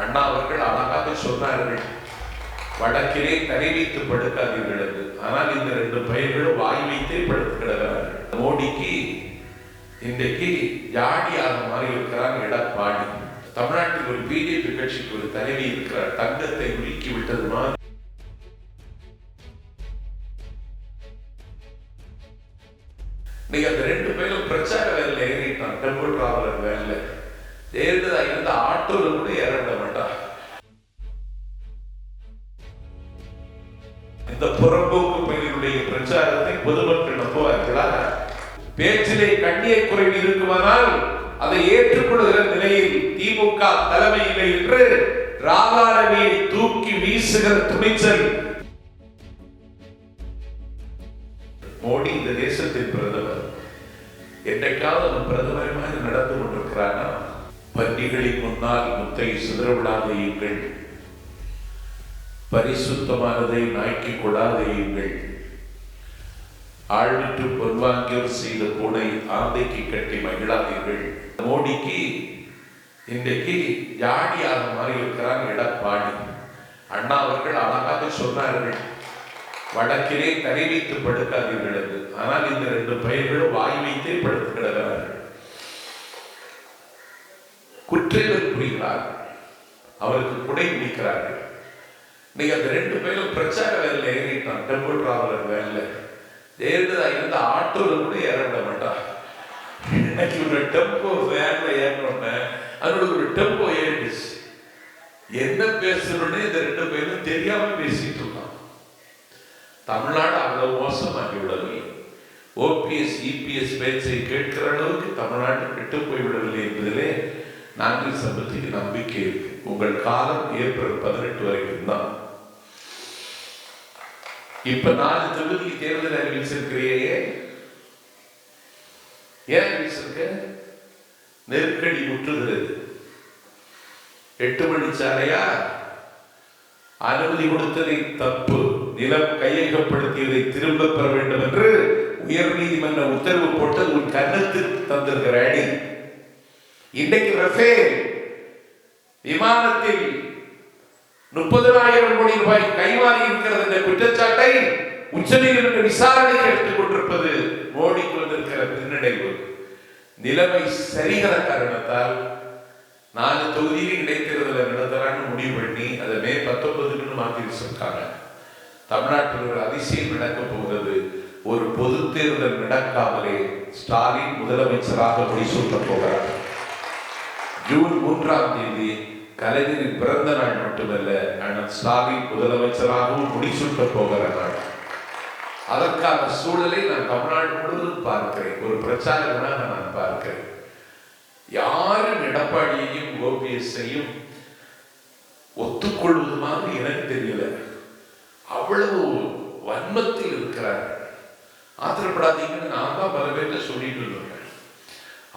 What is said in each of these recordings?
அண்ணா அவர்கள் அழகாக சொன்னார்கள் வடக்கிலே தலை வைத்து படுக்காதீர்கள் என்று. ஆனால் இந்த ரெண்டு பயிர்களும் வாய் வைத்தே படுத்து கிடக்கிறார்கள். மோடிக்கு இன்றைக்கு ஜாடியாக மாறி இருக்கிறார் எடப்பாடி. தமிழ்நாட்டில் ஒரு பிஜேபி கட்சிக்கு ஒரு தலைவி இருக்கிறார். தங்கத்தை உலுக்கி விட்டது மாதிரி. நீங்க அந்த ரெண்டு பேரும் பிரச்சார வேலையில் ஏறிட்டான் டெம்பிள் டிராவலர் வேலையில தேர்ந்ததாக இருந்த ஆற்றல கூட ஏற மாட்டார் இந்த புறம்போக்கு பயிலுடைய பிரச்சாரத்தை பொதுமக்கள் நம்புவார்களா? பேச்சிலே கண்ணிய குறைவு இருக்குமானால் அதை ஏற்றுக்கொள்கிற நிலையில் திமுக தலைமையிலே என்று ராதாரவியை தூக்கி வீசுகிற துணிச்சல். மோடி இந்த தேசத்தின் பிரதமர். என்றைக்காவது பிரதமர் மாதிரி நடந்து கொண்டிருக்கிறானா? பன்னிகளின் முன்னால் முத்தை சிதறவிடாதையுங்கள். பரிசுத்தமானதை நாய்க்கு கொடாதையுங்கள் ஆழ்விட்டு பொன்வாங்கியோர் செய்த பூனை ஆந்தைக்கு கட்டி மகிழாதீர்கள். மோடிக்கு இன்றைக்கு ஜாடியாக மாறி இருக்கிறார் எடப்பாடி. அண்ணா அவர்கள் அழகாக சொன்னார்கள். வடக்கிலே தலை வைத்து படுக்காதீர்கள் என்று. ஆனால் இந்த ரெண்டு பயிர்களும் வாய் வைத்தே படுத்து கிடக்கிறார்கள். குற்றங்கள் புரிகிறார்கள். அவருக்கு குடை நீக்கிறார்கள் இன்னைக்கு அந்த ரெண்டு பேரும் பிரச்சார வேலையில் ஏறிட்டான். டெம்பிள் டிராவலர் வேலையில். ஏறுதா இருந்த ஆட்டோல கூட ஏற விட மாட்டான். எனக்கு ஒரு டெம்போ வேன்ல ஏறணும்னு. அதோட ஒரு டெம்போ ஏறிடுச்சு. என்ன பேசணும்னு இந்த ரெண்டு பேரும் தெரியாம பேசிட்டு இருக்கான். தமிழ்நாடு அவ்வளவு மோசமாகி விடவில்லை. ஓபிஎஸ் இபிஎஸ் பேச்சை கேட்கிற அளவுக்கு தமிழ்நாடு கெட்டு போய்விடவில்லை என்பதிலே நாங்கள் சமூகத்துக்கு நம்பிக்கை இருக்கு உங்கள் காலம் ஏப்ரல் பதினெட்டு வரைக்கும் தான் இப்ப நாலு தொகுதிக்கு தேர்தல் அறிவிச்சிருக்கிறியே ஏன் அறிவிச்சிருக்க? நெருக்கடி முற்றுகிறது. எட்டு மணி சாலையா? அனுமதி கொடுத்ததை தப்பு. நிலம் கையகப்படுத்தியதை திரும்ப பெற வேண்டும் என்று உயர் நீதிமன்ற உத்தரவு போட்டு உன் கன்னத்துக்கு தந்திருக்கிற அடி. இன்றைக்கு ரஃபேல். விமானத்தில் முப்பதாயிரம் கோடி ரூபாய் கைமாறி இருக்கிறது. என்ற குற்றச்சாட்டை உச்சநீதிமன்ற விசாரணைக்கு எடுத்துக் கொண்டிருப்பது மோடிக்கு வந்திருக்கிற பின்னடைவு. நிலைமை சரிகிற காரணத்தால் நாலு தொகுதியில் இடைத்தேர்தலை நடத்தலான்னு முடிவு பண்ணி அதை மே பத்தொன்பதுக்குன்னு மாற்றி வச்சிருக்காங்க. தமிழ்நாட்டில் ஒரு அதிசயம் நடக்க போகிறது ஒரு பொது தேர்தல் நடக்காமலே ஸ்டாலின் முதலமைச்சராக முடிசூட்ட போகிறார். ஜூன் மூன்றாம் தேதி கலைஞரின் பிறந்த நாள் மட்டுமல்ல அண்ணன் ஸ்டாலின் முதலமைச்சராகவும் முடிசூட்ட போகிற நாள். அதற்கான சூழலை நான் தமிழ்நாடு முழுவதும் பார்க்கிறேன். ஒரு பிரச்சாரகனாக நான் பார்க்கிறேன். யாரும் எடப்பாடியையும் ஓபிஎஸ்ஐயும் ஒத்துக்கொள்வதுமாக எனக்கு தெரியல. அவ்வளவு வன்மத்தில் இருக்கிறார் ஆத்திரப்படாதீங்கன்னு நான் தான் பல பேர்கிட்ட சொல்லிட்டு இருந்தேன்.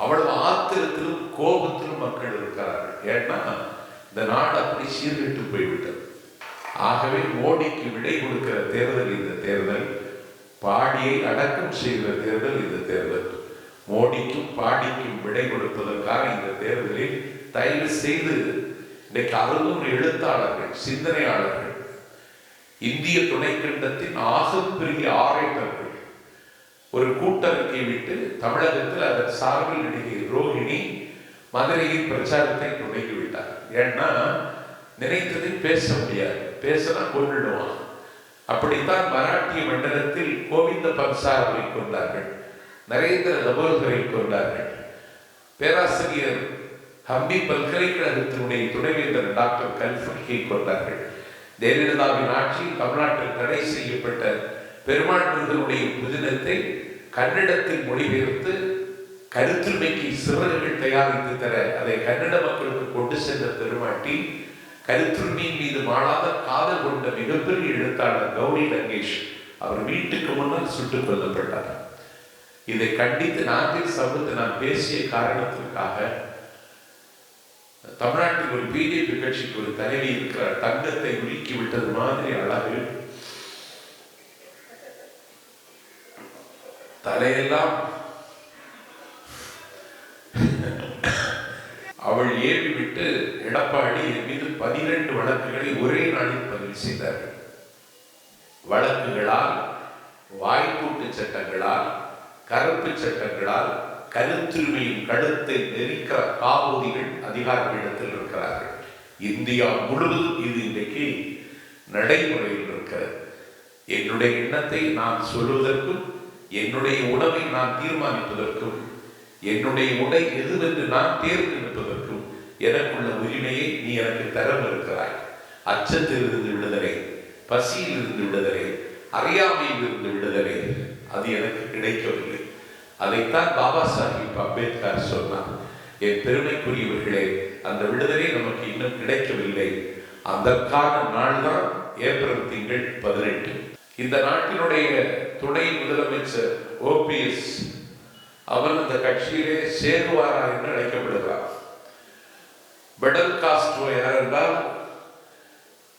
அவ்வளவு ஆத்திரத்திலும் கோபத்திலும் மக்கள் இருக்கிறார்கள். ஏன்னா இந்த நாடு அப்படி சீர்கெட்டு போய்விட்டது. ஆகவே மோடிக்கு விடை கொடுக்கிற தேர்தல் இந்த தேர்தல் பாடியை அடக்கம் செய்கிற தேர்தல் இந்த தேர்தல். மோடிக்கும் பாடிக்கும் விடை கொடுப்பதற்காக இந்த தேர்தலில் தயவு செய்து இன்றைக்கு அறுநூறு எழுத்தாளர்கள் சிந்தனையாளர்கள் இந்திய துணைக்கண்டத்தின் ஆகப்பெரிய ஆராய்வர்கள் ஒரு கூட்டறிக்கை விட்டு தமிழகத்தில் அதன் சார்பில் நடிகை ரோஹிணி மதுரையில் பிரச்சாரத்தை தொடங்கிவிட்டார் ஏன்னா நினைத்ததை பேச முடியாது. பேசினா கொண்டுடுவான் அப்படித்தான் மராட்டிய மண்டலத்தில் கோவிந்த பன்சாரவை கொண்டார்கள். நரேந்திர தபோல்கரை கொண்டார்கள். பேராசிரியர் ஹம்பி பல்கலைக்கழகத்தினுடைய துணைவேந்தர் டாக்டர் கல்ஃபர்கை கொண்டார்கள். ஜெயலலிதாவின் ஆட்சி தமிழ்நாட்டில் தடை செய்யப்பட்ட பெருமாள் முருகனுடைய புதினத்தை கன்னடத்தில் மொழிபெயர்த்து கருத்துரிமைக்கு சிறகுகள் தயாரித்து தர அதை கன்னட மக்களுக்கு கொண்டு சென்ற பெருமாட்டி கருத்துரிமையின் மீது மாறாத காதல் கொண்ட மிகப்பெரிய எழுத்தாளர் கௌரி லங்கேஷ் அவர் வீட்டுக்கு முன்னால் சுட்டுக் கொல்லப்பட்டார். இதை கண்டித்து நாட்டில் சமூகத்தை நான் பேசிய காரணத்திற்காக தமிழ்நாட்டில் ஒரு பிஜேபி கட்சிக்கு ஒரு தலைவி இருக்கிறார். தங்கத்தை உலுக்கி விட்டது மாதிரி அழகு. தலையெல்லாம். அவள் ஏவி விட்டு எடப்பாடி என் மீது பனிரெண்டு வழக்குகளை ஒரே நாளில் பதிவு செய்தார்கள். வழக்குகளால் வாய்ப்பூட்டு சட்டங்களால் கருப்பு சட்டங்களால் கருத்துரிமையின் கழுத்தை நெரிக்கிற காபூதிகள் அதிகாரிகளிடத்தில் இருக்கிறார்கள். இந்தியா முழுவதும் இது இன்றைக்கு நடைமுறையில் இருக்கிறது. என்னுடைய எண்ணத்தை நான் சொல்வதற்கும் என்னுடைய உணவை நான் தீர்மானிப்பதற்கும் என்னுடைய உடை எதுவென்று நான் தேர்ந்தெடுப்பதற்கும் எனக்குள்ள உரிமையை நீ எனக்கு தர இருக்கிறாய் அச்சத்திலிருந்து விடுதலை பசியிலிருந்து விடுதலை அறியாமையிலிருந்து விடுதலை அது எனக்கு கிடைக்கவில்லை. அதைத்தான் பாபா சாஹிப் அம்பேத்கர் சொன்னார். என் பெருமைக்குரியவர்களே அந்த விடுதலை நமக்கு இன்னும் கிடைக்கவில்லை. அதற்கான நாள் தான் ஏப்ரல் திங்கள் பதினெட்டு. இந்த நாட்டினுடைய துணை முதலமைச்சர் ஓபிஎஸ் அவர் இந்த கட்சியிலே சேருவாரா என்று அழைக்கப்படுகிறார். பெடல் காஸ்ட்ரோ யார் என்றால்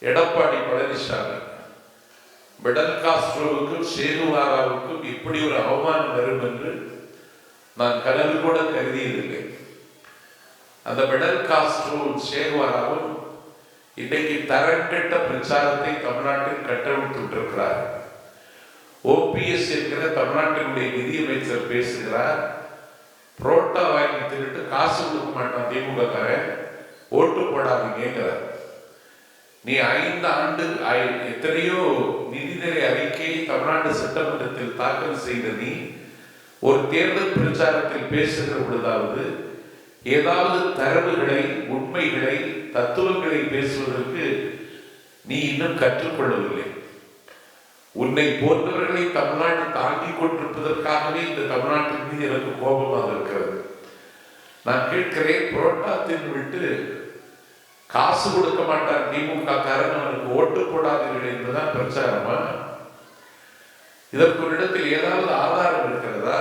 எடப்பாடி பழனிசாமி. பெடல் காஸ்ட்ரோவுக்கும் சேருவாராவுக்கும் இப்படி ஒரு அவமானம் வரும் என்று நான் கனவு கூட கருதியதில்லை. அந்த பெடல் காஸ்ட்ரோ சேருவாராவும் இன்றைக்கு தரங்கெட்ட பிரச்சாரத்தை தமிழ்நாட்டில் கட்டவிழ்த்துட்டிருக்கிறார். ஓபிஎஸ் என்கிற தமிழ்நாட்டினுடைய நிதியமைச்சர் பேசுகிறார். புரோட்டா வாங்கி தின்னுட்டு காசு கொடுக்க மாட்டான் திமுக காரன் ஓட்டு போடாதீங்கிறார் நீ ஐந்து ஆண்டு ஐ- எத்தனையோ நிதிநிலை அறிக்கையை தமிழ்நாடு சட்டமன்றத்தில் தாக்கல் செய்த நீ ஒரு தேர்தல் பிரச்சாரத்தில் பேசுகிற பொழுதாவது ஏதாவது தரவுகளை உண்மைகளை தத்துவங்களை பேசுவதற்கு நீ இன்னும் கற்றுக்கொள்ளவில்லை உன்னை போன்றவர்களை தமிழ்நாடு தாங்கிக் கொண்டிருப்பதற்காகவே இந்த தமிழ்நாட்டின் மீது எனக்கு கோபமாக இருக்கிறது. நான் கேட்கிறேன் புரோட்டா விட்டு காசு கொடுக்க மாட்டார். திமுக காரன் அவனுக்கு ஓட்டு போடாதீர்கள் என்றுதான் பிரச்சாரமா? இதற்கு ஒரு இடத்தில் ஏதாவது ஆதாரம் இருக்கிறதா?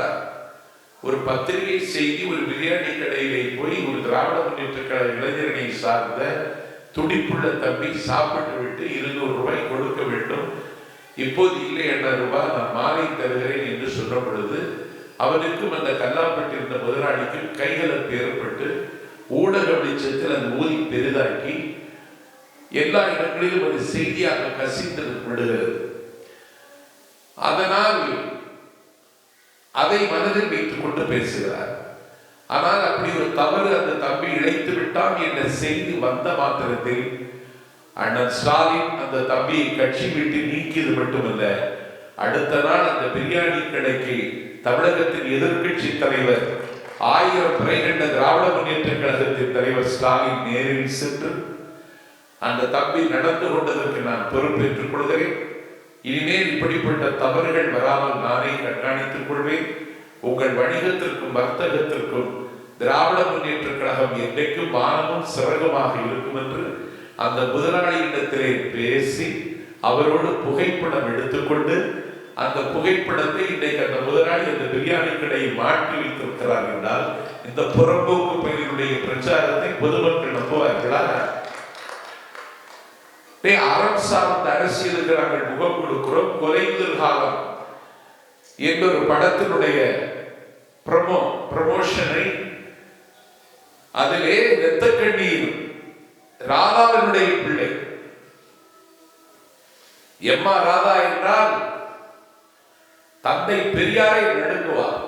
ஒரு பத்திரிகை செய்தி ஒரு பிரியாணி கடையிலே போய் ஒரு திராவிட முன்னேற்ற கழக இளைஞரணி சார்ந்த துடிப்புள்ள தம்பி சாப்பிட்டு விட்டு இருநூறு ரூபாய் கொடுக்க வேண்டும். இப்போது இல்லை என்ற ரூபாய் நான் மாலை தருகிறேன் என்று சொல்லப்படுது பொழுது அவனுக்கும் அந்த கல்லாப்பட்டு இருந்த முதலாளிக்கும் கைகலப்பு ஏற்பட்டு ஊடக வெளிச்சத்தில் அந்த ஊதி பெரிதாக்கி எல்லா இடங்களிலும் ஒரு செய்தியாக கசிந்து விடுகிறது அதனால் அதை மனதில் வைத்துக் கொண்டு பேசுகிறார். ஆனால் அப்படி ஒரு தவறு அந்த தம்பி இழைத்து விட்டான் என்ற செய்தி வந்த மாத்திரத்தில் அண்ணன் ஸ்டாலின் அந்த தம்பியை கட்சி விட்டு நீக்கியது மட்டுமல்ல அடுத்த நாள் அந்த பிரியாணி கடைக்கு தமிழகத்தின் எதிர்கட்சி தலைவர் ஆயிரம் பிறை கண்ட திராவிட முன்னேற்ற கழகத்தின் தலைவர் ஸ்டாலின் நேரில் சென்று அந்த தம்பி நடந்து கொண்டதற்கு நான் பொறுப்பேற்றுக் கொள்கிறேன். இனிமேல் இப்படிப்பட்ட தவறுகள் வராமல் நானே கண்காணித்துக் கொள்வேன். உங்கள் வணிகத்திற்கும் வர்த்தகத்திற்கும் திராவிட முன்னேற்ற கழகம் என்றைக்கும் வானமும் சிறகுமாக இருக்கும் என்று அந்த முதலாளியிடத்திலே பேசி அவரோடு புகைப்படம் எடுத்துக்கொண்டு அந்த புகைப்படத்தை இன்றைக்கு அந்த முதலாளி அந்த பிரியாணி கடையை மாற்றி வைத்திருக்கிறார் என்றால் இந்த புறம்போக்கு பயிர்களுடைய பிரச்சாரத்தை பொதுமக்கள் நம்புவார்களா? அறம் சார்ந்த அரசியலுக்கு நாங்கள் முகம் கொடுக்கிறோம். கொலையுதல் காலம் என்ற ஒரு படத்தினுடைய ப்ரமோ ப்ரமோஷனை அதிலே வெத்தக்கண்ணியில் ராதாவினுடைய பிள்ளை. எம்மா ராதா என்றால் தந்தை பெரியாரை நடுங்குவார்.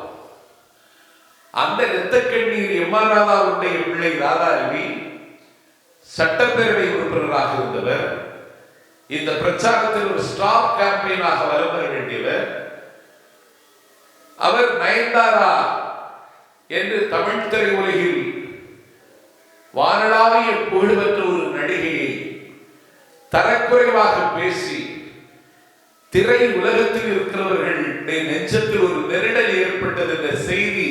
அந்த நெத்தக்கண்ணீர் எம்மா ராதாவுடைய பிள்ளை ராதாரவி சட்டப்பேரவை உறுப்பினராக இருந்தவர். இந்த பிரச்சாரத்தில் ஒரு ஸ்டார் கேம்பெயினாக வலம் வர வேண்டியவர் அவர் நயன்தாரா என்று தமிழ் திரையுலகில் வானளாவிய புகழ்பெற்ற ஒரு நடிகையை தரக்குறைவாக பேசி திரை உலகத்தில் இருக்கிறவர்கள் நெஞ்சத்தில் ஒரு நெருடல் ஏற்பட்டது என்ற செய்தி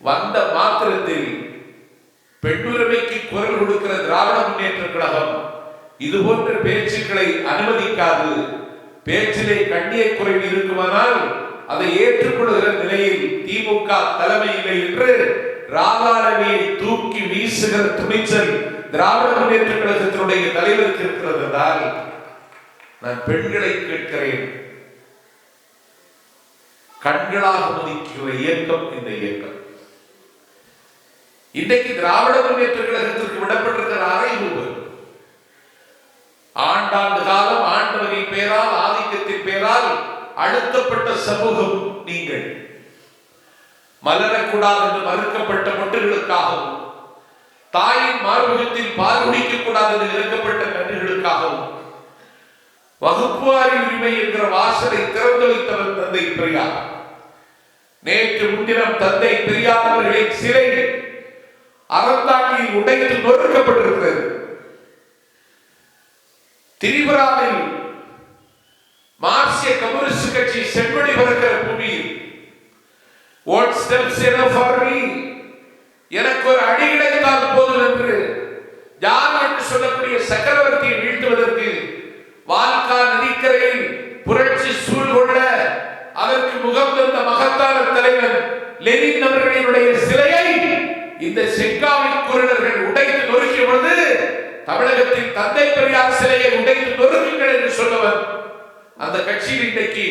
வந்த மாத்திரத்தில் பெண்ணுரிமைக்கு குரல் கொடுக்கிற திராவிட முன்னேற்ற கழகம் இது போன்ற பேச்சுக்களை அனுமதிக்காது. பேச்சிலே கண்ணிய குறைவு இருக்குமானால் அதை ஏற்றுக்கொள்கிற நிலையில் திமுக தலைமை என்று ராதாரவியை தூக்கி வீசுகிற துணிச்சல் திராவிட முன்னேற்ற கழகத்தினுடைய தலைவருக்கு இருக்கிறது என்றால் நான் பெண்களை கேட்கிறேன். கண்களாக மதிக்கிற இயக்கம் இந்த இயக்கம். இன்றைக்கு திராவிட முன்னேற்ற கழகத்திற்கு விடப்பட்டிருக்கிற அறைகூறு ஆண்டாண்டு காலம் ஆண்டவரின் பெயரால் ஆதிக்கத்தின் பெயரால் அழுத்தப்பட்ட சமூகம் நீங்கள். மலரக்கூடாது என்று மறுக்கப்பட்ட மொட்டுகளுக்காகவும் தாயின் மார்பகத்தில் பால் குடிக்கக்கூடாது என்று இறக்கப்பட்ட கன்றுகளுக்காகவும் வகுப்புவாரி உரிமை என்கிற வாசலை திறந்து வைத்தவர் தந்தை பெரியார். நேற்று முன்தினம் தந்தை பெரியார் அவர்களின் சிலை அறந்தாங்கியில் உடைத்து நொறுக்கப்பட்டிருக்கிறது. திரிபுராவில் மார்க்சிய கம்யூனிஸ்ட் கட்சி செம்மொழி பறக்கிற பூமியில் வாட் ஸ்டெப்ஸ் என ஃபார் மீ எனக்கு ஒரு அடி கிடைத்தால் போதும் என்று யார் என்று சொல்லக்கூடிய சக்கரவர்த்தியை வீழ்த்துவதற்கு வால்கா நதிக்கரையில் புரட்சி சூழ்கொள்ள அதற்கு முகம் தந்த மகத்தான தலைவர் லெனின் அவர்களினுடைய சிலையை இந்த செங்காவி குரலர்கள் உடைத்து நொறுக்கிய பொழுது தமிழகத்தில் தந்தை பெரியார் சிலையை உடைத்து நொறுக்குங்கள் என்று சொன்னவர் அந்த கட்சியில் இன்றைக்கு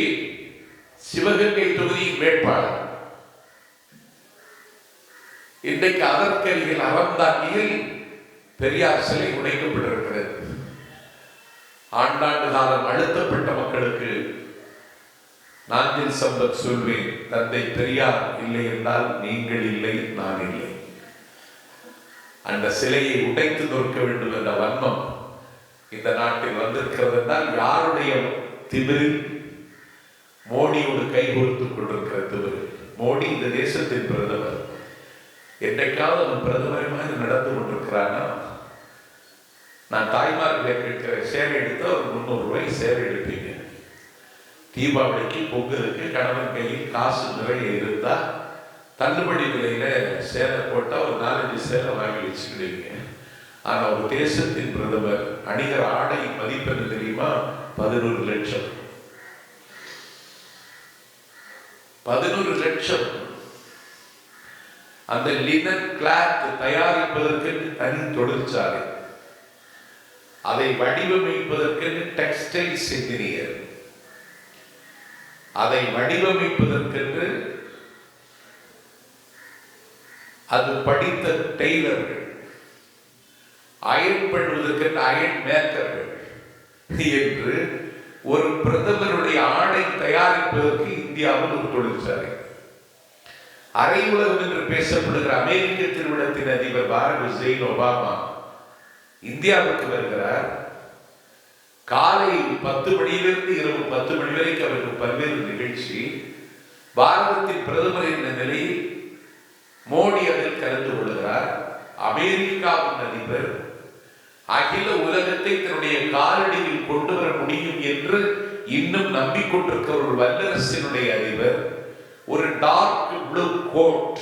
சிவகங்கை தொகுதியின் வேட்பாளர் இன்றைக்கு அதற்கருகில் அறந்தாங்கியில் பெரியார் சிலை உடைக்கப்பட்டிருக்கிறது. ஆண்டாண்டு காலம் அழுத்தப்பட்ட மக்களுக்கு நாஞ்சில் சம்பத் சொல்வேன் தந்தை பெரியார் இல்லை என்றால் நீங்கள் இல்லை நான் இல்லை. அந்த சிலையை உடைத்து நொறுக்க வேண்டும் என்ற வன்மம் இந்த நாட்டில் வந்திருக்கிறது என்றால் யாருடைய திமிரில் மோடியோடு கைகோர்த்துக் கொண்டிருக்கிற திமிரு மோடி இந்த தேசத்தின் பிரதமர். என்றைக்காவது அவன் பிரதமர் மாதிரி நடந்து கொண்டிருக்கிறானா? நான் தாய்மார்களை கேட்கிற சேவை எடுத்து ஒரு முந்நூறு ரூபாய் சேவை எடுப்பீங்க. தீபாவளிக்கு பொங்கலுக்கு கணவன் கையில் காசு நிறைய இருந்தா தள்ளுபடி விலையில சேலை போட்டால் ஒரு நாலஞ்சு சேலை வாங்கி வச்சுக்கிடுவீங்க. ஆனால் ஒரு தேசத்தின் பிரதமர் அணிகிற ஆடை மதிப்பெண் தெரியுமா? பதினோரு லட்சம். பதினோரு லட்சம். அந்த லினன் கிளாத் தயாரிப்பதற்கு தனி தொழிற்சாலை. அதை வடிவமைப்பதற்கு டெக்ஸ்டைல்ஸ் இன்ஜினியர் அதை வடிவமைப்பதற்கென்று அது படித்த டெய்லர்கள் அயன் பண்ணுவதற்கென்று அயன் மேக்கர்கள் என்று ஒரு பிரதமருடைய ஆடை தயாரிப்பதற்கு இந்தியாவில் ஒரு தொழிற்சாலை அரை உலகம் என்று பேசப்படுகிற அமெரிக்க திருமணத்தின் அதிபர் பாரத் ஹுசைன் ஒபாமா இந்தியாவுக்கு வருகிறார். காலை பத்து மணியிலிருந்து இரவு பத்து மணி வரைக்கும் அவருக்கு பல்வேறு நிகழ்ச்சி. பாரதத்தின் பிரதமர் என்ற நிலையில் மோடி அதில் கலந்து கொள்கிறார். அமெரிக்காவின் அதிபர் அகில உலகத்தை தன்னுடைய காலடியில் கொண்டு வர முடியும் என்று இன்னும் நம்பிக்கொண்டிருக்கிற ஒரு வல்லரசினுடைய அதிபர் ஒரு டார்க் ப்ளூ கோட்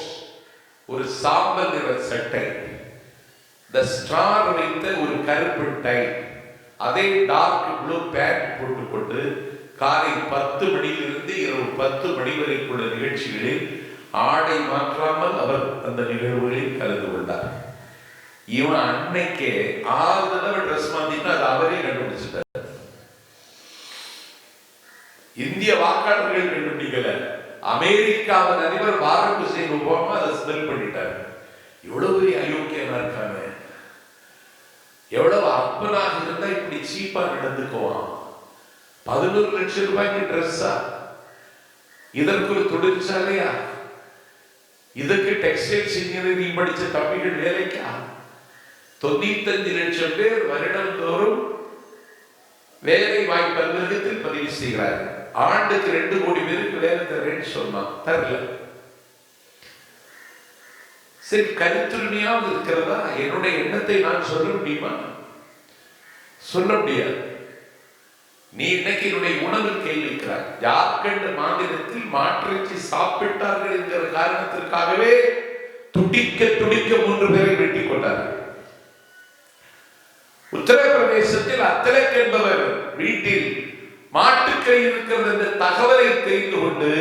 ஒரு சாம்பல் நிற சட்டை த ஸ்டார் வைத்த ஒரு கருப்பு டை அதே டார்க் ப்ளூ பேண்ட் போட்டுக்கொண்டு காலை பத்து மணியிலிருந்து இரவு பத்து மணி வரைக்குள்ள நிகழ்ச்சிகளில் ஆடை மாற்றாமல் அவர் அந்த நிகழ்வுகளில் கலந்து கொண்டார். இவன் அன்னைக்கு ஆறு தடவை ட்ரெஸ் மாத்திட்டு அது அவரே கண்டுபிடிச்சிட்டார். இந்திய வாக்காளர்கள் கண்டுபிடிக்கல. அமெரிக்காவின் அதிபர் பாரத் ஹுசேன் ஒபாமா அதை ஸ்மெல் பண்ணிட்டார். எவ்வளவு பெரிய அயோக்கியமா இருக்காங்க எவ்வளவு அற்பனாக இருந்தா இப்படி சீப்பா நடந்துக்குவான். பதினோரு லட்சம் ரூபாய்க்கு ட்ரெஸ்ஸா இதற்கு ஒரு தொழிற்சாலையா? இதுக்கு டெக்ஸ்டைல்ஸ் இன்ஜினியரிங் படிச்ச தம்பிகள் வேலைக்கா? தொண்ணூத்தஞ்சு லட்சம் பேர் வருடந்தோறும் வேலை வாய்ப்பு அலுவலகத்தில் பதிவு செய்கிறார்கள். ஆண்டுக்கு ரெண்டு கோடி பேருக்கு வேலை தரேன்னு சொன்னான். தரல. சரி கருத்துரிமையாவது இருக்கிறதா? என்னுடைய எண்ணத்தை நான் சொல்ல முடியுமா? சொல்ல முடியாது. நீ இன்னைக்கு என்னுடைய உணவு கேள்விக்கிறாய் ஜார்க்கண்ட் மாநிலத்தில் மாற்றிறைச்சி சாப்பிட்டார்கள் என்கிற காரணத்திற்காகவே துடிக்க துடிக்க மூன்று பேரை வெட்டி கொண்டார்கள். உத்தரப்பிரதேசத்தில் அத்தலக் என்பவர் வீட்டில் மாட்டுக்கை இருக்கிறது என்ற தகவலை தெரிந்து கொண்டு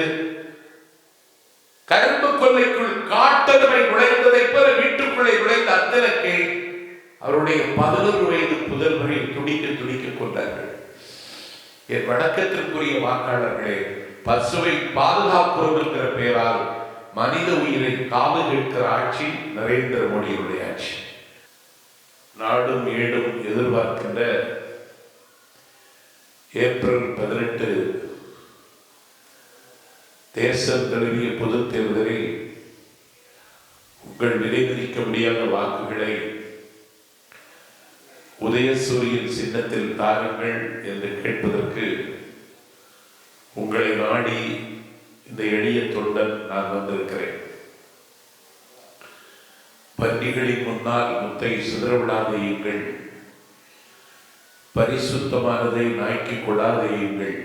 கரும்பு கொள்ளைக்குள் காட்டெருமை நுழைந்ததை போல வீட்டுக்குள்ளே நுழைந்த அத்தலக்கை அவருடைய பதினொரு வயது புதல்வரில் துடிக்க துடிக்க கொண்டார்கள். என் வணக்கத்திற்குரிய வாக்காளர்களே பசுவை பாதுகாக்கிறோம் என்கிற பெயரால் மனித உயிரை காவு கேட்கிற ஆட்சி நரேந்திர மோடியுடைய ஆட்சி. நாடும் ஏடும் எதிர்பார்க்கின்ற ஏப்ரல் பதினெட்டு தேசம் தழுவிய பொது தேர்தலில் உங்கள் நிலைநிற்க முடியாத வாக்குகளை உதயசூரியன் சின்னத்தில் தாருங்கள் என்று கேட்பதற்கு உங்களை நாடி இந்த எளிய தொண்டன் நான் வந்திருக்கிறேன். பன்னிகளின் முன்னால் முத்தை சிதறவிடாதையுங்கள் பரிசுத்தமானதை நாய்க்கு கொடாதையுங்கள்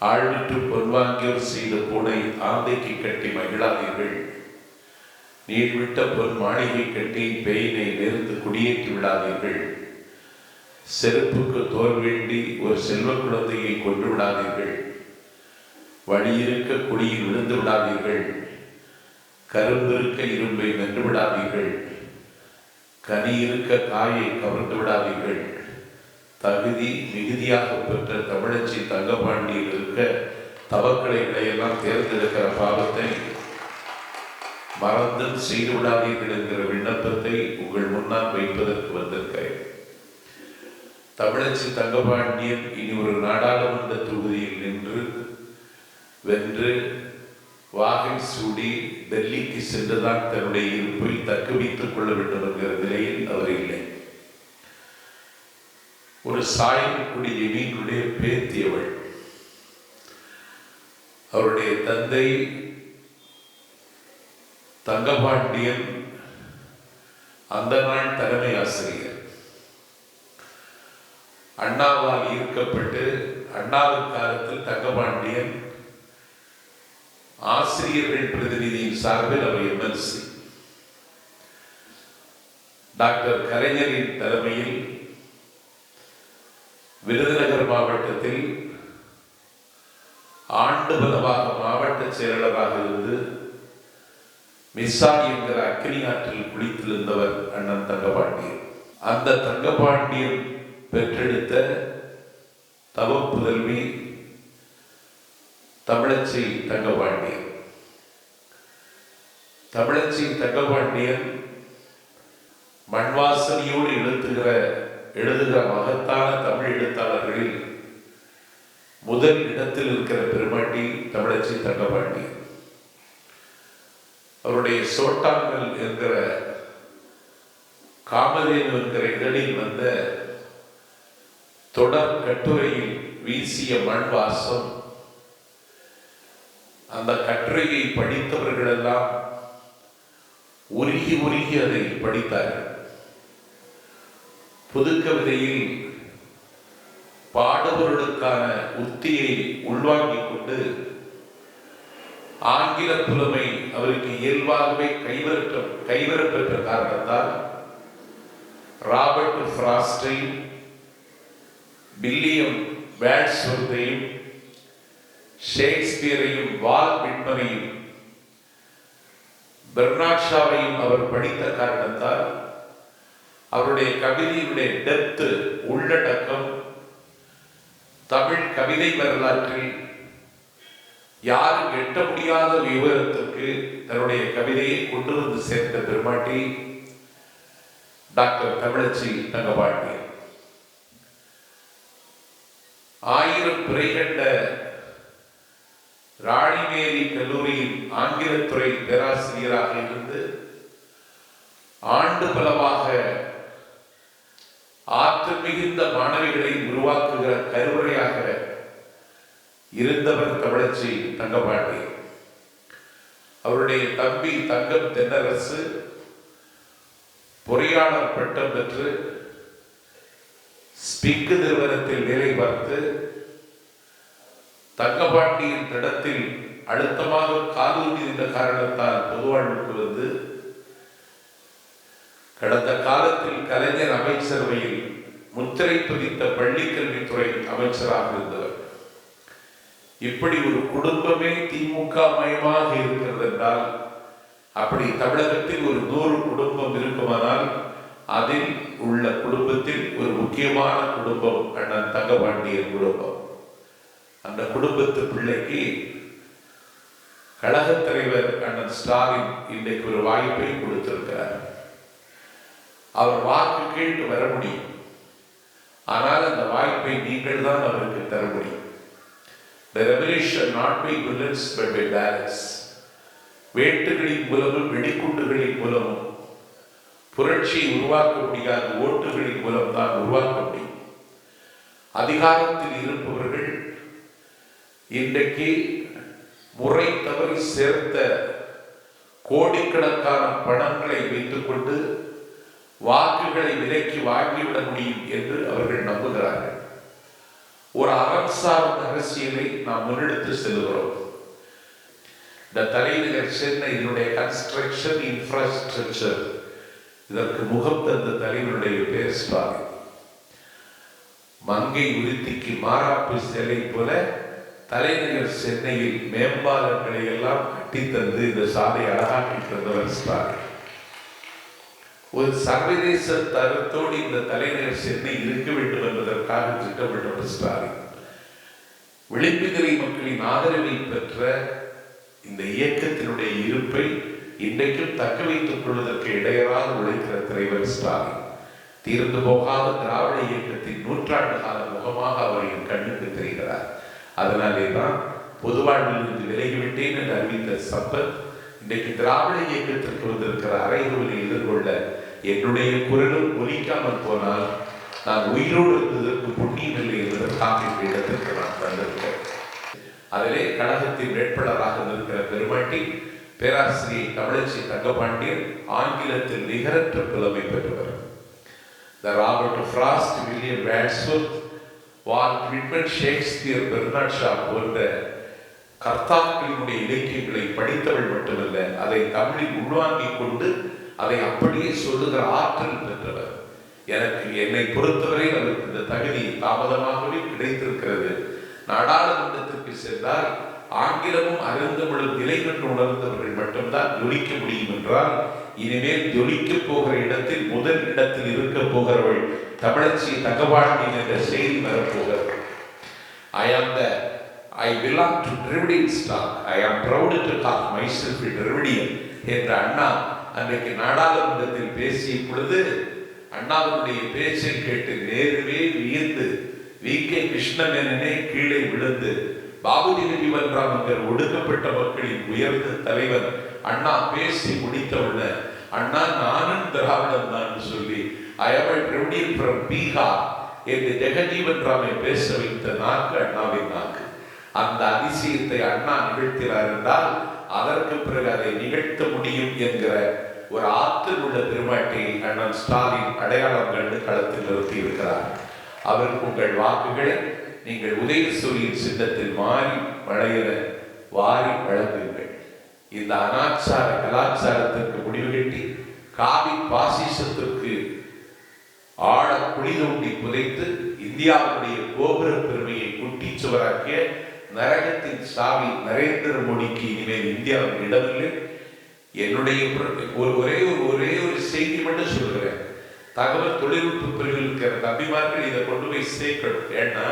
ஆழ்விட்டு பொன்வாங்கியோர் செய்த பூனை ஆந்தைக்கு கட்டி மகிழாதீர்கள். நீர் விட்ட பொன் மாளிகை கட்டி பெயினை நிறுத்து குடியேற்றி விடாதீர்கள். செருப்புக்கு தோல் வேண்டி ஒரு செல்வ குழந்தையை கொண்டு விடாதீர்கள். வழியிருக்க குடியில் விழுந்து விடாதீர்கள். கரும்பிருக்க இரும்பை வென்று விடாதீர்கள் கனி இருக்க காயை கவர்ந்து விடாதீர்கள் தகுதி மிகுதியாக பெற்ற தமிழச்சி தங்கபாண்டியில் இருக்க தவக்கலைகளை எல்லாம் தேர்ந்தெடுக்கிற பாவத்தை மறந்து செய்து விடாதீர்கள் என்கிற விண்ணப்பத்தை உங்கள் முன்னால் வைப்பதற்கு வந்திருக்கிறேன். தமிழச்சி தங்கபாண்டியன் இனி ஒரு நாடாளுமன்ற தொகுதியில் நின்று வென்று வாகை சூடி டெல்லிக்கு சென்றுதான் தன்னுடைய இருப்பை தக்க வைத்துக் கொள்ள வேண்டும் என்கிற நிலையில் அவர் இல்லை. ஒரு சாயல்குடி வீட்டுடைய பேத்தியவள் அவருடைய தந்தை தங்கபாண்டியன் அந்த நாள் தலைமை ஆசிரியர். அண்ணாவால் ஈர்க்கப்பட்டு அண்ணாவின் காலத்தில் தங்கபாண்டியன் ஆசிரியர்கள் பிரதிநிதியின் சார்பில் அவர் எம்எல்சி. டாக்டர் கலைஞரின் தலைமையில் விருதுநகர் மாவட்டத்தில் ஆண்டு பலமாக மாவட்ட செயலாளராக இருந்து மிஸ்ஸா என்கிற அக்னி ஆற்றில் குளித்திருந்தவர் அண்ணன் தங்கபாண்டியன். அந்த தங்கபாண்டியன் பெற்றெடுத்த தவப்புதல்வி தமிழச்சி தங்கபாண்டியன். தமிழச்சி தங்கபாண்டியன் மண்வாசனையோடு எழுத்துகிற எழுதுகிற மகத்தான தமிழ் எழுத்தாளர்களில் முதல் இடத்தில் இருக்கிற பெருமாட்டி தமிழச்சி தங்கபாண்டியன். அவருடைய சோட்டாங்கல் என்கிற காமதேனு என்கிற இதழில் வந்த தொடர் கட்டுரையில் வீசிய மண் வாசம் அந்த கட்டுரையை படித்தவர்களெல்லாம் உருகி உருகி அதை படித்தார்கள். புதுக்கவிதையில் பாடுபவர்களுக்கான உத்தியை உள்வாங்கிக் கொண்டு ஆங்கில புலமை அவருக்கு இயல்பாகவே கைவரற்ற கைவரப்பெற்ற காரணத்தால் ராபர்ட் ஃப்ராஸ்டையும் வில்லியம் வேட்ஸ்வர்த்தையும் ஷேக்ஸ்பியரையும் வால் விட்மனையும் பெர்னாட்ஷாவையும் அவர் படித்த காரணத்தால் அவருடைய கவிதையுடைய டெப்து உள்ளடக்கம் தமிழ் கவிதை வரலாற்றில் யாரும் எட்ட முடியாத விவரத்திற்கு தன்னுடைய கவிதையை கொண்டு வந்து சேர்த்த பெருமாட்டி டாக்டர் தமிழச்சி தங்கபாண்டியன். ஆயிரம் பிறை கண்ட ராணிமேரி கல்லூரியில் ஆங்கிலத்துறை பேராசிரியராக இருந்து ஆண்டு பலவாக ஆற்றல் மிகுந்த மாணவிகளை உருவாக்குகிற கருவறையாக இருந்தவர் தமிழச்சி தங்கபாண்டி. அவருடைய தம்பி தங்கம் தென்னரசு பொறியாளர் பட்டம் பெற்று ஸ்பிக்கு நிறுவனத்தில் வேலை பார்த்து தங்கபாண்டியின் திடத்தில் அழுத்தமாக காலூன்றி இருந்த காரணத்தால் பொதுவாழ்வுக்கு வந்து கடந்த காலத்தில் கலைஞர் அமைச்சரவையில் முத்திரை பதித்த பள்ளிக்கல்வித்துறை அமைச்சராக இருந்தவர். இப்படி ஒரு குடும்பமே திமுக மயமாக இருக்கிறது என்றால் அப்படி தமிழகத்தில் ஒரு நூறு குடும்பம் இருக்குமானால் அதில் உள்ள குடும்பத்தில் ஒரு முக்கியமான குடும்பம் அண்ணன் தங்கபாண்டியன் குடும்பம். அந்த குடும்பத்து பிள்ளைக்கு கழகத் தலைவர் அண்ணன் ஸ்டாலின் இன்றைக்கு ஒரு வாய்ப்பை கொடுத்திருக்கிறார். அவர் வாக்கு கேட்டு வர முடியும். ஆனால் அந்த வாய்ப்பை நீங்கள் தான் அவருக்கு தர முடியும். The revelation not by bullets but by வேட்டுகளின் மூலமும் வெடிக்குண்டுகளின் மூலமும் புரட்சியை உருவாக்க முடியாத ஓட்டுகளின் மூலம் தான் உருவாக்க முடியும். அதிகாரத்தில் இருப்பவர்கள் இன்றைக்கு முறை தவறி சேர்த்த கோடிக்கணக்கான பணங்களை வைத்துக்கொண்டு வாக்குகளை விலைக்கு வாங்கிவிட முடியும் என்று அவர்கள் நம்புகிறார்கள். ஒரு அறம் சார்ந்த அரசியலை நாம் முன்னெடுத்து செல்கிறோம். இந்த தலைநகர் சென்னையினுடைய கன்ஸ்ட்ரக்ஷன் இன்ஃப்ராஸ்ட்ரக்சர் இதற்கு முகம் தந்த தலைவருடைய பேர் ஸ்டாலின். மங்கை உறுத்திக்கு மாறாப்பு சிலை போல தலைநகர் சென்னையில் மேம்பாலங்களை எல்லாம் கட்டித்தந்து இந்த சாலை அழகாக்கி தந்தவர் ஸ்டாலின். ஒரு சர்வதேச தரத்தோடு இந்த தலைநகர் சென்னை இருக்க வேண்டும் என்பதற்காக திட்டமிட்டவர் ஸ்டாலின். விளிம்புகிறை மக்களின் ஆதரவை பெற்ற இந்த இயக்கத்தினுடைய இருப்பை இன்றைக்கும் தக்க வைத்துக் கொள்வதற்கு இடையராக உழைக்கிற தலைவர் ஸ்டாலின். தீர்ந்து போகாத திராவிட இயக்கத்தின் நூற்றாண்டு கால முகமாக அவர் என் கண்ணுக்கு தெரிகிறார். அதனாலே தான் பொதுவாழ்விலிருந்து விலகிவிட்டேன் என்று அறிவித்த சம்பத் இன்றைக்கு திராவிட இயக்கத்திற்கு வந்திருக்கிற அறைகூலை எதிர்கொள்ள என்னுடைய குரலும் ஒலிக்காமல் போனால் நான் உயிரோடு இருந்ததற்கு புண்ணியம் இல்லை என்பதற்காக இந்த இடத்திற்கு நான் வந்திருக்கிறேன் அதிலே கழகத்தின் வேட்பாளராக இருக்கிற பெருமாட்டி பேராசிரியை தமிழச்சி தங்கபாண்டியன் ஆங்கிலத்தில் நிகரற்ற புலமை பெற்றவர். The Robert Frost William Wordsworth Walt Whitman Shakespeare Bernard Shaw போன்ற கர்த்தாக்களினுடைய இலக்கியங்களை படித்தவள் மட்டுமல்ல அதை தமிழில் உள்வாங்கிக் கொண்டு அதை அப்படியே சொல்லுகிற ஆற்றல் பெற்றவர். எனக்கு என்னை பொறுத்தவரை அவருக்கு இந்த தகுதி தாமதமாகவே கிடைத்திருக்கிறது. நாடாளுமன்றத்திற்கு சென்றால் ஆங்கிலமும் அறிந்தமிழும் நிலை கண்டு உணர்ந்தவர்கள் மட்டும்தான் ஜொலிக்க முடியும் என்றால் இனிமேல் ஜொலிக்க போகிற இடத்தில் முதல் இடத்தில் இருக்க போகிறவள் தமிழச்சி தகவாழ்வின் என்ற செய்தி வரப்போகிறது I am the I belong to Dravidian stock I am proud to call myself Dravidian என்ற அண்ணா அன்றைக்கு நாடாளுமன்றத்தில் பேசிய பொழுது அண்ணாவினுடைய பேச்சை கேட்டு நேருவே வியந்து வி. கே. கிருஷ்ணமேனனே கீழே விழுந்து பாபுஜி ஜீவன்ராம் என்கிற ஒடுக்கப்பட்ட மக்களின் உயர்ந்த தலைவர் அண்ணா பேசி முடித்தவுடன் அண்ணா நானும் திராவிடம் தான் சொல்லி I am Dravidian from Bihar என்று ஜெகஜீவன் ராமை பேச வைத்த நாக்கு அண்ணாவின் நாக்கு. அந்த அதிசயத்தை அண்ணா நிகழ்த்தினார் என்றால் அதற்கு பிறகு அதை நிகழ்த்த முடியும் என்கிற ஒரு ஆற்றல் உள்ள பெருமாட்டை அண்ணன் ஸ்டாலின் அடையாளம் கண்டு களத்தில் நிறுத்தி இருக்கிறார் அவருக்கு உங்கள் வாக்குகளை நீங்கள் உதயசூரியின் சின்னத்தில் மாறி வளையல வாரி வழங்குங்கள். இந்த அனாச்சார கலாச்சாரத்திற்கு முடிவு கட்டி காவி பாசிசத்திற்கு ஆழ குழி தோண்டி புதைத்து இந்தியாவுடைய கோபுர பெருமையை குட்டி சுவராக்கிய நரகத்தின் சாவி நரேந்திர மோடிக்கு இனிமேல் இந்தியாவில் இடமில்லை. என்னுடைய ஒரு ஒரே ஒரு ஒரே ஒரு செய்தி மட்டும் சொல்கிறேன் தகவல் தொழில்நுட்ப பிரிவில் இருக்கிற தம்பிமார்கள் இதை கொண்டு போய் சேர்க்கணும். ஏன்னா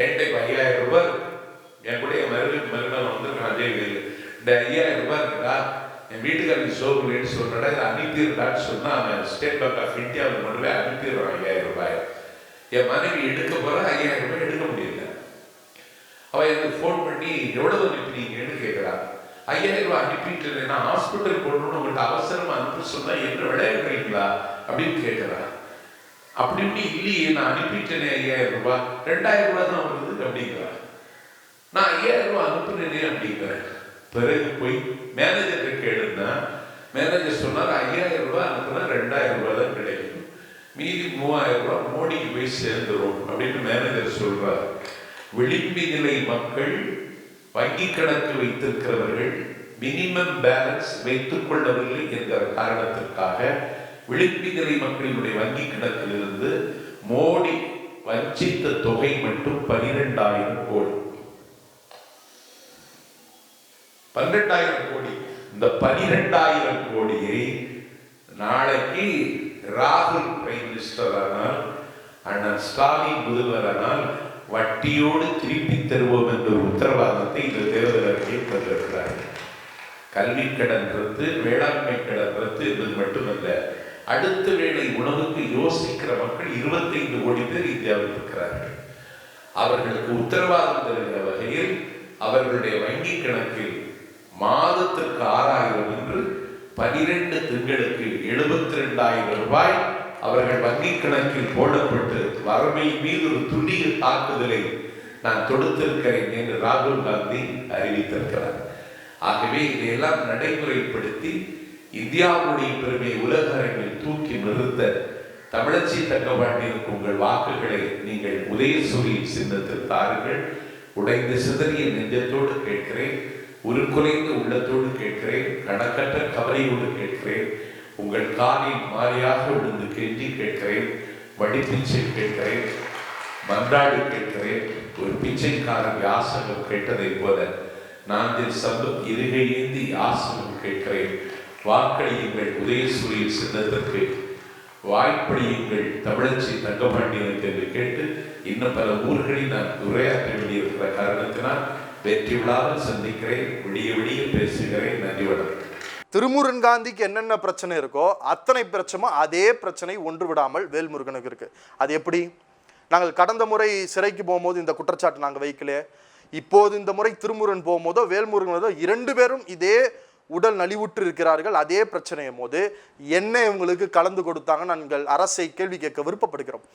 என்கிட்ட இப்போ ஐயாயிரம் ரூபாய் இருக்கு. என் கூட என் மருமக மருமகன் வந்திருக்கான் அஜய் இந்த ஐயாயிரம் ரூபாய் இருக்குதா என் வீட்டுக்காரருக்கு சோப்புலேன்னு சொல்றடா இதை அனுப்பிடுறான்னு சொன்னால் அவன் ஸ்டேட் பேங்க் ஆஃப் இந்தியாவில் கொண்டு போய் அனுப்பிடுறான் ஐயாயிரம் ரூபாய். என் மனைவி எடுக்க போகிறா ஐயாயிரம் ரூபாய் எடுக்க முடியல. அவள் எனக்கு ஃபோன் பண்ணி எவ்வளவு அனுப்பினீங்கன்னு கேட்குறான் ஐயாயிரம் ரூபாய் அனுப்பிட்டு நான் ஹாஸ்பிட்டல் போடணும்னு உங்கள்கிட்ட அவசரமாக அனுப்ப சொன்னால் என்ன விளையாடுறீங்களா? அப்படின்னு கேட்குறான் அப்படி இப்படி இல்லையே நான் அனுப்பிட்டேனே ஐயாயிரம் ரூபாய். ரெண்டாயிரம் ரூபாய் தான் வருது அப்படிங்கிறான் நான் ஐயாயிரம் ரூபாய் அனுப்புனேனே அப்படிங்கிறேன் பிறகு போய் மேனேஜர்கிட்ட கேளு மேனேஜர் சொன்னார் ஐயாயிரம் ரூபாய் அனுப்புனா ரெண்டாயிரம் ரூபாய் தான் கிடைக்கும். மீதி மூவாயிரம் ரூபாய் மோடிக்கு போய் சேர்ந்துரும் அப்படின்னு மேனேஜர் சொல்றார். விளிம்பி நிலை மக்கள் வங்கி கணக்கு வைத்திருக்கிறவர்கள் மினிமம் பேலன்ஸ் வைத்துக் கொள்ளவில்லை என்கிற காரணத்திற்காக விளிம்பி நிலை மக்களினுடைய வங்கி கணக்கிலிருந்து மோடி வஞ்சித்த தொகை மட்டும் பனிரெண்டாயிரம் கோடி. பன்னிரெண்டாயிரம் கோடி. இந்த பனிரெண்டாயிரம் கோடியை நாளைக்கு ராகுல் பிரைம் மினிஸ்டர் ஆனால் அண்ணன் ஸ்டாலின் முதல்வரானால் வட்டியோடு திருப்பி தருவோம் என்ற உத்தரவாதத்தை இந்த தேர்தல் அறிக்கையில் தந்திருக்கிறார்கள் கல்வி கடன் ரத்து வேளாண்மை கடன் ரத்து என்பது மட்டுமல்ல அடுத்த வேளை உணவுக்கு யோசிக்கிற மக்கள் இருபத்தைந்து கோடி பேர் இந்தியாவில் இருக்கிறார்கள். அவர்களுக்கு உத்தரவாதம் தருகிற வகையில் அவர்களுடைய வங்கி கணக்கில் மாதத்திற்கு ஆறாயிரம் என்று பனிரெண்டு திங்களுக்கு எழுபத்தி ரெண்டாயிரம் ரூபாய் அவர்கள் வங்கி கணக்கில் போடப்பட்டு வறுமை மீது ஒரு துணிய தாக்குதலை நான் தொடுத்திருக்கிறேன் என்று ராகுல் காந்தி அறிவித்திருக்கிறார். ஆகவே இதையெல்லாம் நடைமுறைப்படுத்தி இந்தியாவுடைய பெருமை உலக அரங்கில் தூக்கி நிறுத்த தமிழச்சி தங்கபாண்டியனுக்கு உங்கள் வாக்குகளை நீங்கள் உதயசூரி சின்னத்தில் தாருங்கள். உடைந்து சிதறிய நெஞ்சத்தோடு கேட்கிறேன். உருக்குலைந்த உள்ளத்தோடு கேட்கிறேன் கணக்கற்ற கவலையோடு கேட்கிறேன் உங்கள் காலில் மாறியாக விழுந்து கெஞ்சி கேட்கிறேன் வடிப்பிச்சை கேட்கிறேன் மன்றாடி கேட்கிறேன் ஒரு பிச்சைக்காரன் யாசகம் கேட்டதைப் போல நான்கில் சம்பத் இருகை ஏந்தி யாசகம் கேட்கிறேன் வாக்களியுங்கள் உதயசூரிய சின்னத்திற்கு வாய்ப்படியுங்கள் தமிழச்சி தங்கபாண்டியனுக்கு என்று கேட்டு இன்னும் பல ஊர்களில் நான் உரையாற்ற வேண்டியிருக்கிற காரணத்தினால் வெற்றி விழாவில் சந்திக்கிறேன் விடிய விடிய பேசுகிறேன். நன்றி வணக்கம். திருமுருகன் காந்திக்கு என்னென்ன பிரச்சனை இருக்கோ அத்தனை பிரச்சனை அதே பிரச்சனை ஒன்று விடாமல் வேல்முருகனுக்கு இருக்குது அது எப்படி? நாங்கள் கடந்த முறை சிறைக்கு போகும்போது இந்த குற்றச்சாட்டு நாங்கள் வைக்கல இப்போது இந்த முறை திருமுருகன் போகும்போதோ வேல்முருகனோதோ இரண்டு பேரும் இதே உடல் நலிவுற்று இருக்கிறார்கள் அதே பிரச்சனையும் போது என்ன இவங்களுக்கு கலந்து கொடுத்தாங்க நாங்கள் அரசை கேள்வி கேட்க விருப்பப்படுகிறோம்.